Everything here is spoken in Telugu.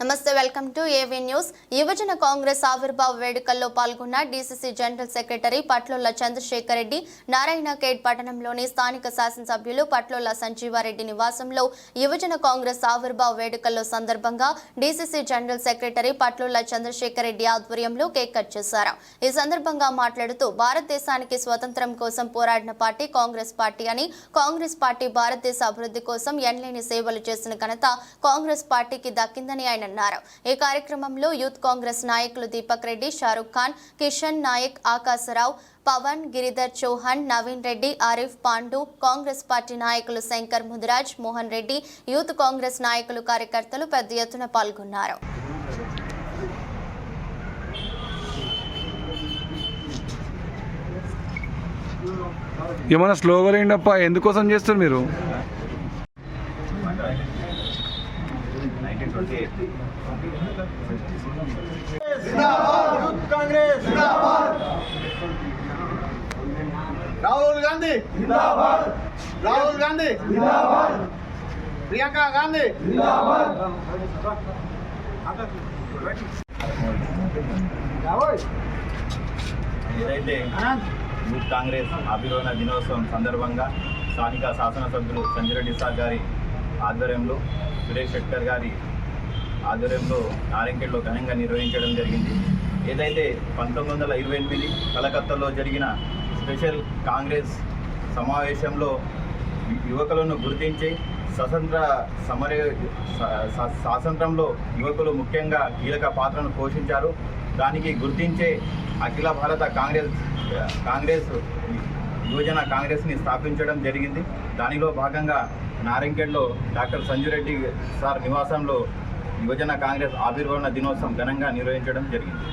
నమస్తే వెల్కమ్ టు ఏవీ న్యూస్. యువజన కాంగ్రెస్ ఆవిర్భావ వేడుకల్లో పాల్గొన్న DCC general secretary Patlola Chandrashekar Reddy Narayankhed పట్టణంలోని స్థానిక శాసనసభ్యులు పట్లోల సంజీవారెడ్డి నివాసంలో యువజన కాంగ్రెస్ ఆవిర్భావ వేడుకల్లో సందర్భంగా DCC general secretary Patlola Chandrashekar Reddy ఆధ్వర్యంలో కేక్ కట్ చేశారు. ఈ సందర్భంగా మాట్లాడుతూ భారతదేశానికి స్వతంత్రం కోసం పోరాడిన పార్టీ కాంగ్రెస్ పార్టీ అని కాంగ్రెస్ పార్టీ భారతదేశ అభివృద్ధి కోసం ఎన్లేని సేవలు చేసిన ఘనత కాంగ్రెస్ పార్టీకి దక్కిందని ఆయన అన్నారు. ఈ కార్యక్రమంలో యూత్ కాంగ్రెస్ నాయకులు దీపక్ రెడ్డి షారుఖ్ ఖాన్ కిషన్ నాయక్ ఆకాశరావు పవన్ గిరిధర్ చౌహాన్ నవీన్ రెడ్డి ఆరిఫ్ పాండు కాంగ్రెస్ పార్టీ నాయకులు శంకర్ ముదిరాజ్ మోహన్ రెడ్డి యూత్ కాంగ్రెస్ నాయకులు కార్యకర్తలు పెద్ద ఎత్తున పాల్గొన్నారు. ఏమైనా స్లోగా రేయండప్ప ఎందుకోసం చేస్తారు మీరు? కాంగ్రెస్ రాహుల్ గాంధీ. రాహుల్ గాంధీ. ప్రియాంక గాంధీ. ఏదైతే యూత్ కాంగ్రెస్ ఆవిర్భావ దినోత్సవం సందర్భంగా స్థానిక శాసనసభ్యులు సంజయ్ రెడ్డి సార్ గారి ఆధ్వర్యంలో సురేష్ శెట్టర్ గారి ఆధ్వర్యంలో నారాయణఖేడ్లో ఘనంగా నిర్వహించడం జరిగింది. ఏదైతే పంతొమ్మిది వందల ఇరవై ఎనిమిది కలకత్తాలో జరిగిన స్పెషల్ కాంగ్రెస్ సమావేశంలో యువకులను గుర్తించి స్వతంత్ర సమర స్వాతంత్రంలో యువకులు ముఖ్యంగా కీలక పాత్రను పోషించారు. దానికి గుర్తించే అఖిల భారత కాంగ్రెస్ కాంగ్రెస్ యువజన కాంగ్రెస్ని స్థాపించడం జరిగింది. దానిలో భాగంగా నారంకేడ్లో డాక్టర్ సంజురెడ్డి సార్ నివాసంలో యువజన కాంగ్రెస్ ఆవిర్భావన దినోత్సవం ఘనంగా నిర్వహించడం జరిగింది.